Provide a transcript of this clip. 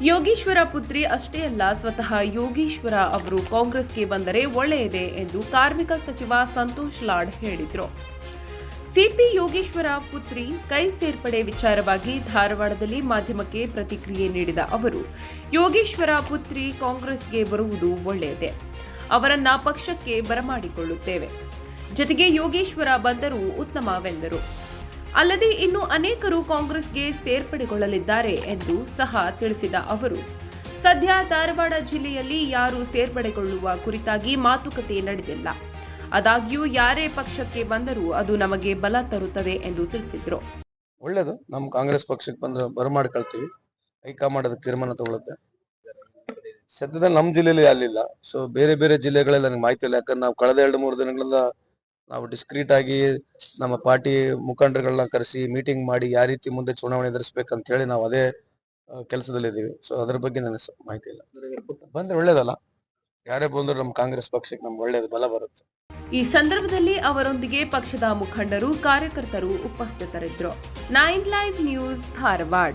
ಯೋಗೀಶ್ವರ ಪುತ್ರಿ ಅಷ್ಟೇ ಅಲ್ಲ, ಸ್ವತಃ ಯೋಗೀಶ್ವರ ಅವರು ಕಾಂಗ್ರೆಸ್ಗೆ ಬಂದರೆ ಒಳ್ಳೆಯದೇ ಎಂದು ಕಾರ್ಮಿಕ ಸಚಿವ ಸಂತೋಷ್ ಲಾಡ್ ಹೇಳಿದರು. ಸಿಪಿ ಯೋಗೇಶ್ವರ ಪುತ್ರಿ ಕೈ ಸೇರ್ಪಡೆ ವಿಚಾರವಾಗಿ ಧಾರವಾಡದಲ್ಲಿ ಮಾಧ್ಯಮಕ್ಕೆ ಪ್ರತಿಕ್ರಿಯೆ ನೀಡಿದ ಅವರು, ಯೋಗೇಶ್ವರ ಪುತ್ರಿ ಕಾಂಗ್ರೆಸ್ಗೆ ಬರುವುದು ಒಳ್ಳೆಯದೇ, ಅವರನ್ನ ಪಕ್ಷಕ್ಕೆ ಬರಮಾಡಿಕೊಳ್ಳುತ್ತೇವೆ. ಜೊತೆಗೆ ಯೋಗೇಶ್ವರ ಬಂದರೂ ಉತ್ತಮವೆಂದರು. ಅಲ್ಲದೆ ಇನ್ನು ಅನೇಕರು ಕಾಂಗ್ರೆಸ್ಗೆ ಸೇರ್ಪಡೆಗೊಳ್ಳಲಿದ್ದಾರೆ ಎಂದು ಸಹ ತಿಳಿಸಿದ ಅವರು. ಸದ್ಯ ಧಾರವಾಡ ಜಿಲ್ಲೆಯಲ್ಲಿ ಯಾರು ಸೇರ್ಪಡೆಗೊಳ್ಳುವ ಕುರಿತಾಗಿ ಮಾತುಕತೆ ನಡೆದಿಲ್ಲ. ಆದಾಗ್ಯೂ ಯಾರೇ ಪಕ್ಷಕ್ಕೆ ಬಂದರೂ ಅದು ನಮಗೆ ಬಲ ತರುತ್ತದೆ ಎಂದು ತಿಳಿಸಿದರು. ಒಳ್ಳೇದು. ನಮ್ಮ ಕಾಂಗ್ರೆಸ್ ಪಕ್ಷಕ್ಕೆ ಬಂದ್ರೆ ಬರಮಾಡ್ಕೊಳ್ತೀವಿ ಹೈಕಮಾಂಡ್ ಅದಕ್ಕೆ ತೀರ್ಮಾನ ತಗೊಳುತ್ತೆ. ಸದ್ಯದಲ್ಲಿ ನಮ್ಮ ಜಿಲ್ಲೆಯಲ್ಲಿ ಅಲ್ಲಿಲ್ಲ. ಸೊ ಬೇರೆ ಬೇರೆ ಜಿಲ್ಲೆಗಳಲ್ಲಿ ನನಗೆ ಮಾಹಿತಿ ಇಲ್ಲ. ಯಾಕಂದ್ರೆ ನಾವು ಕಳೆದ ಎರಡು ಮೂರು ದಿನಗಳಿಂದ ನಾವು ಡಿಸ್ಕ್ರೀಟ್ ಆಗಿ ನಮ್ಮ ಪಾರ್ಟಿ ಮುಖಂಡರುಗಳನ್ನ ಕರೆಸಿ ಮೀಟಿಂಗ್ ಮಾಡಿ ಯಾವ ರೀತಿ ಮುಂದೆ ಚುನಾವಣೆ ಎದುರಿಸ್ಬೇಕಂತ ಹೇಳಿ ನಾವು ಅದೇ ಕೆಲಸದಲ್ಲಿದ್ದೀವಿ. ಸೊ ಅದ್ರ ಬಗ್ಗೆ ನನಗೆ ಮಾಹಿತಿ ಇಲ್ಲ. ಬಂದ್ರೆ ಒಳ್ಳೇದಲ್ಲ? ಯಾರೇ ಬಂದ್ರು ನಮ್ಮ ಕಾಂಗ್ರೆಸ್ ಪಕ್ಷಕ್ಕೆ ನಮ್ಗೆ ಒಳ್ಳೇದು ಬಲ ಬರುತ್ತೆ. ಈ ಸಂದರ್ಭದಲ್ಲಿ ಅವರೊಂದಿಗೆ ಪಕ್ಷದ ಮುಖಂಡರು, ಕಾರ್ಯಕರ್ತರು ಉಪಸ್ಥಿತರಿದ್ದರು. Nine live news Dharwad.